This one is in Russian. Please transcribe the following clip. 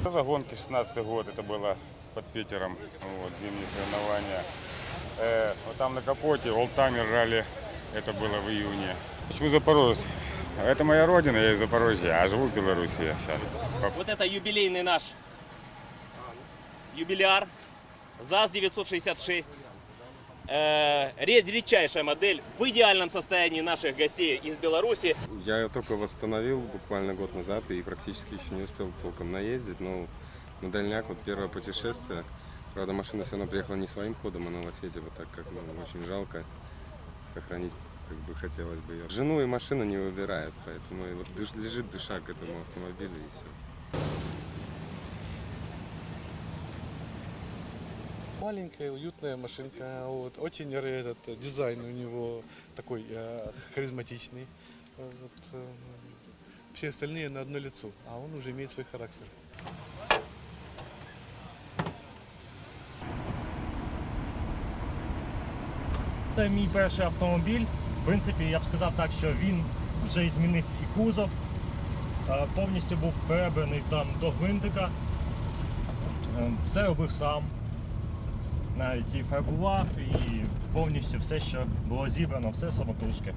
Автозагонки 16 год, это было под Питером, вот, зимние соревнования. Э, вот там на капоте Олтамер ралли, это было в июне. Почему Запорожец? Это моя родина, я из Запорожья, а живу в Беларуси сейчас. Вот это юбилейный наш юбиляр ЗАЗ-966. Э, ре- редчайшая модель в идеальном состоянии наших гостей из Беларуси. Я ее только восстановил буквально год назад и практически еще не успел толком наездить, но на дальняк вот первое путешествие. Правда, машина все равно приехала не своим ходом, а на лафете, вот так как ну, очень жалко сохранить, как бы хотелось бы ее. Жену и машина не выбирает, поэтому вот лежит душа к этому автомобилю и все. Маленькая, уютная машинка. Вот. Очень р- этот э, дизайн у него такой э, харизматичный. Э, Вот, э, все остальные на одно лицо, а он уже имеет свой характер. Це мій перший автомобіль. В принципі, я б сказав так, що він вже і змінив і кузов, е, повністю був перебраний там до гвинтика. Е, Все робив сам. Навіть і фарбував, і повністю все, що було зібрано, все самотужки.